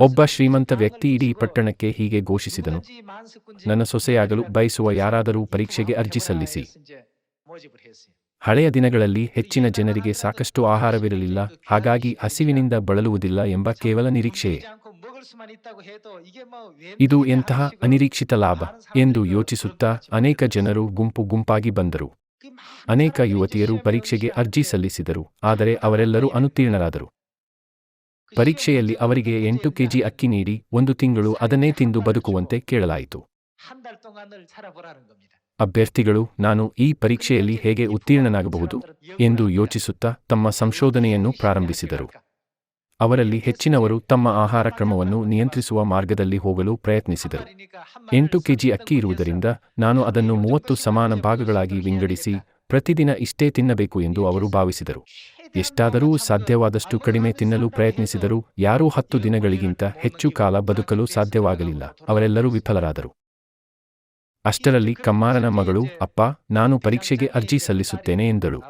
ಒಬ್ಬ ಶ್ರೀಮಂತ ವ್ಯಕ್ತಿ ಇಡೀ ಪಟ್ಟಣಕ್ಕೆ ಹೀಗೆ ಘೋಷಿಸಿದನು. ನನ್ನ ಸೊಸೆಯಾಗಲು ಬಯಸುವ ಯಾರಾದರೂ ಪರೀಕ್ಷೆಗೆ ಅರ್ಜಿ ಸಲ್ಲಿಸಿ. ಹಳೆಯ ದಿನಗಳಲ್ಲಿ ಹೆಚ್ಚಿನ ಜನರಿಗೆ ಸಾಕಷ್ಟು ಆಹಾರವಿರಲಿಲ್ಲ, ಹಾಗಾಗಿ ಹಸಿವಿನಿಂದ ಬಳಲುವುದಿಲ್ಲ ಎಂಬ ಕೇವಲ ನಿರೀಕ್ಷೆಯೇ. ಇದು ಎಂತಹ ಅನಿರೀಕ್ಷಿತ ಲಾಭ ಎಂದು ಯೋಚಿಸುತ್ತಾ ಅನೇಕ ಜನರು ಗುಂಪು ಗುಂಪಾಗಿ ಬಂದರು. ಅನೇಕ ಯುವತಿಯರು ಪರೀಕ್ಷೆಗೆ ಅರ್ಜಿ ಸಲ್ಲಿಸಿದರು, ಆದರೆ ಅವರೆಲ್ಲರೂ ಅನುತ್ತೀರ್ಣರಾದರು. ಪರೀಕ್ಷೆಯಲ್ಲಿ ಅವರಿಗೆ ಎಂಟು ಕೆಜಿ ಅಕ್ಕಿ ನೀಡಿ ಒಂದು ತಿಂಗಳು ಅದನ್ನೇ ತಿಂದು ಬದುಕುವಂತೆ ಕೇಳಲಾಯಿತು. ಅಭ್ಯರ್ಥಿಗಳು, ನಾನು ಈ ಪರೀಕ್ಷೆಯಲ್ಲಿ ಹೇಗೆ ಉತ್ತೀರ್ಣನಾಗಬಹುದು ಎಂದು ಯೋಚಿಸುತ್ತಾ ತಮ್ಮ ಸಂಶೋಧನೆಯನ್ನು ಪ್ರಾರಂಭಿಸಿದರು. ಅವರಲ್ಲಿ ಹೆಚ್ಚಿನವರು ತಮ್ಮ ಆಹಾರ ಕ್ರಮವನ್ನು ನಿಯಂತ್ರಿಸುವ ಮಾರ್ಗದಲ್ಲಿ ಹೋಗಲು ಪ್ರಯತ್ನಿಸಿದರು. ಎಂಟು ಕೆಜಿ ಅಕ್ಕಿ ಇರುವುದರಿಂದ ನಾನು ಅದನ್ನು ಮೂವತ್ತು ಸಮಾನ ಭಾಗಗಳಾಗಿ ವಿಂಗಡಿಸಿ ಪ್ರತಿದಿನ ಇಷ್ಟೇ ತಿನ್ನಬೇಕು ಎಂದು ಅವರು ಭಾವಿಸಿದರು. ಎಷ್ಟಾದರೂ ಸಾಧ್ಯವಾದಷ್ಟು ಕಡಿಮೆ ತಿನ್ನಲು ಪ್ರಯತ್ನಿಸಿದರೂ ಯಾರೂ ಹತ್ತು ದಿನಗಳಿಗಿಂತ ಹೆಚ್ಚು ಕಾಲ ಬದುಕಲು ಸಾಧ್ಯವಾಗಲಿಲ್ಲ. ಅವರೆಲ್ಲರೂ ವಿಫಲರಾದರು. ಅಷ್ಟರಲ್ಲಿ ಕಮ್ಮಾರನ ಮಗಳು, ಅಪ್ಪ, ನಾನು ಪರೀಕ್ಷೆಗೆ ಅರ್ಜಿ ಸಲ್ಲಿಸುತ್ತೇನೆ ಎಂದಳು.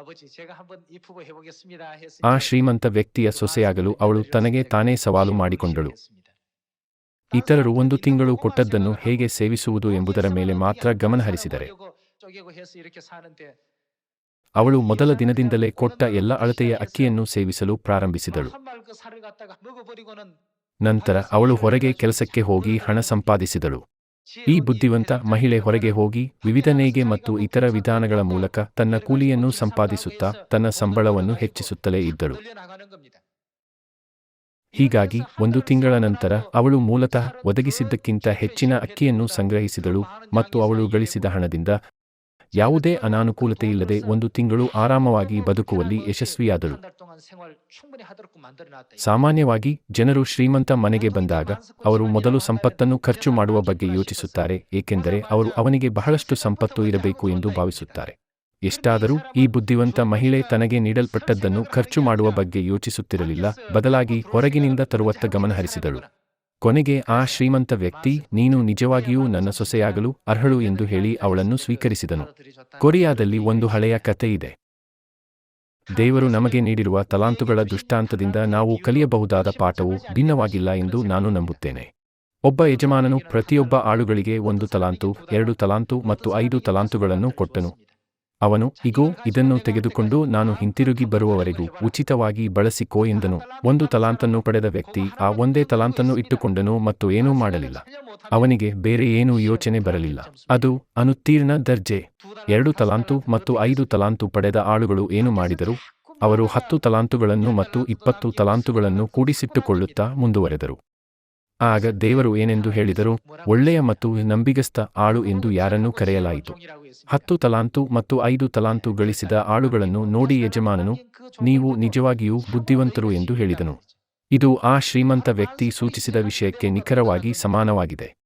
ಆ ಶ್ರೀಮಂತ ವ್ಯಕ್ತಿಯ ಸೊಸೆಯಾಗಲು ಅವಳು ತನಗೆ ತಾನೇ ಸವಾಲು ಮಾಡಿಕೊಂಡಳು. ಇತರರು ಒಂದು ತಿಂಗಳು ಕೊಟ್ಟದ್ದನ್ನು ಹೇಗೆ ಸೇವಿಸುವುದು ಎಂಬುದರ ಮೇಲೆ ಮಾತ್ರ ಗಮನಹರಿಸಿದರೆ. ಅವಳು ಮೊದಲ ದಿನದಿಂದಲೇ ಕೊಟ್ಟ ಎಲ್ಲ ಅಳತೆಯ ಅಕ್ಕಿಯನ್ನು ಸೇವಿಸಲು ಪ್ರಾರಂಭಿಸಿದಳು. ನಂತರ ಅವಳು ಹೊರಗೆ ಕೆಲಸಕ್ಕೆ ಹೋಗಿ ಹಣ ಸಂಪಾದಿಸಿದಳು. ಈ ಬುದ್ಧಿವಂತ ಮಹಿಳೆ ಹೊರಗೆ ಹೋಗಿ ವಿವಿಧ ನೇಗೆ ಮತ್ತು ಇತರ ವಿಧಾನಗಳ ಮೂಲಕ ತನ್ನ ಕೂಲಿಯನ್ನು ಸಂಪಾದಿಸುತ್ತಾ ತನ್ನ ಸಂಬಳವನ್ನು ಹೆಚ್ಚಿಸುತ್ತಲೇ ಇದ್ದಳು. ಹೀಗಾಗಿ ಒಂದು ತಿಂಗಳ ನಂತರ ಅವಳು ಮೂಲತಃ ಒದಗಿಸಿದ್ದಕ್ಕಿಂತ ಹೆಚ್ಚಿನ ಅಕ್ಕಿಯನ್ನು ಸಂಗ್ರಹಿಸಿದಳು ಮತ್ತು ಅವಳು ಗಳಿಸಿದ ಹಣದಿಂದ ಯಾವುದೇ ಅನಾನುಕೂಲತೆ ಇಲ್ಲದೆ ಒಂದು ತಿಂಗಳು ಆರಾಮವಾಗಿ ಬದುಕುವಲ್ಲಿ ಯಶಸ್ವಿಯಾದರು. ಸಾಮಾನ್ಯವಾಗಿ ಜನರು ಶ್ರೀಮಂತ ಮನೆಗೆ ಬಂದಾಗ ಅವರು ಮೊದಲು ಸಂಪತ್ತನ್ನು ಖರ್ಚು ಮಾಡುವ ಬಗ್ಗೆ ಯೋಚಿಸುತ್ತಾರೆ, ಏಕೆಂದರೆ ಅವರು ಅವನಿಗೆ ಬಹಳಷ್ಟು ಸಂಪತ್ತು ಇರಬೇಕು ಎಂದು ಭಾವಿಸುತ್ತಾರೆ. ಎಷ್ಟಾದರೂ ಈ ಬುದ್ಧಿವಂತ ಮಹಿಳೆ ತನಗೆ ನೀಡಲ್ಪಟ್ಟದ್ದನ್ನು ಖರ್ಚು ಮಾಡುವ ಬಗ್ಗೆ ಯೋಚಿಸುತ್ತಿರಲಿಲ್ಲ, ಬದಲಾಗಿ ಹೊರಗಿನಿಂದ ತರುವತ್ತ ಗಮನಹರಿಸಿದಳು. ಕೊನೆಗೆ ಆ ಶ್ರೀಮಂತ ವ್ಯಕ್ತಿ, ನೀನು ನಿಜವಾಗಿಯೂ ನನ್ನ ಸೊಸೆಯಾಗಲು ಅರ್ಹಳು ಎಂದು ಹೇಳಿ ಅವಳನ್ನು ಸ್ವೀಕರಿಸಿದನು. ಕೊರಿಯಾದಲ್ಲಿ ಒಂದು ಹಳೆಯ ಕತೆ ಇದೆ. ದೇವರು ನಮಗೆ ನೀಡಿರುವ ತಲಾಂತುಗಳ ದುಷ್ಟಾಂತದಿಂದ ನಾವು ಕಲಿಯಬಹುದಾದ ಪಾಠವು ಭಿನ್ನವಾಗಿಲ್ಲ ಎಂದು ನಾನು ನಂಬುತ್ತೇನೆ. ಒಬ್ಬ ಯಜಮಾನನು ಪ್ರತಿಯೊಬ್ಬ ಆಳುಗಳಿಗೆ ಒಂದು ತಲಾಂತು, ಎರಡು ತಲಾಂತು ಮತ್ತು ಐದು ತಲಾಂತುಗಳನ್ನು ಕೊಟ್ಟನು. ಅವನು ಇಗೋ ಇದನ್ನು ತೆಗೆದುಕೊಂಡು ನಾನು ಹಿಂತಿರುಗಿ ಬರುವವರೆಗೂ ಉಚಿತವಾಗಿ ಬಳಸಿಕೋ ಎಂದನು. ಒಂದು ತಲಾಂತನ್ನು ಪಡೆದ ವ್ಯಕ್ತಿ ಆ ಒಂದೇ ತಲಾಂತನ್ನು ಇಟ್ಟುಕೊಂಡನು ಮತ್ತು ಏನೂ ಮಾಡಲಿಲ್ಲ. ಅವನಿಗೆ ಬೇರೆ ಏನೂ ಯೋಚನೆ ಬರಲಿಲ್ಲ. ಅದು ಅನುತ್ತೀರ್ಣ ದರ್ಜೆ. ಎರಡು ತಲಾಂತು ಮತ್ತು ಐದು ತಲಾಂತು ಪಡೆದ ಆಳುಗಳು ಏನು ಮಾಡಿದರು? ಅವರು ಹತ್ತು ತಲಾಂತುಗಳನ್ನು ಮತ್ತು ಇಪ್ಪತ್ತು ತಲಾಂತುಗಳನ್ನು ಕೂಡಿಸಿಟ್ಟುಕೊಳ್ಳುತ್ತಾ ಮುಂದುವರೆದರು. ಆಗ ದೇವರು ಏನೆಂದು ಹೇಳಿದರು, ಒಳ್ಳೆಯ ಮತ್ತು ನಂಬಿಗಸ್ತ ಆಳು ಎಂದು ಯಾರನ್ನೂ ಕರೆಯಲಾಯಿತು. ಹತ್ತು ತಲಾಂತು ಮತ್ತು ಐದು ತಲಾಂತು ಗಳಿಸಿದ ಆಳುಗಳನ್ನು ನೋಡಿ ಯಜಮಾನನು, ನೀವು ನಿಜವಾಗಿಯೂ ಬುದ್ಧಿವಂತರು ಎಂದು ಹೇಳಿದನು. ಇದು ಆ ಶ್ರೀಮಂತ ವ್ಯಕ್ತಿ ಸೂಚಿಸಿದ ವಿಷಯಕ್ಕೆ ನಿಖರವಾಗಿ ಸಮಾನವಾಗಿದೆ.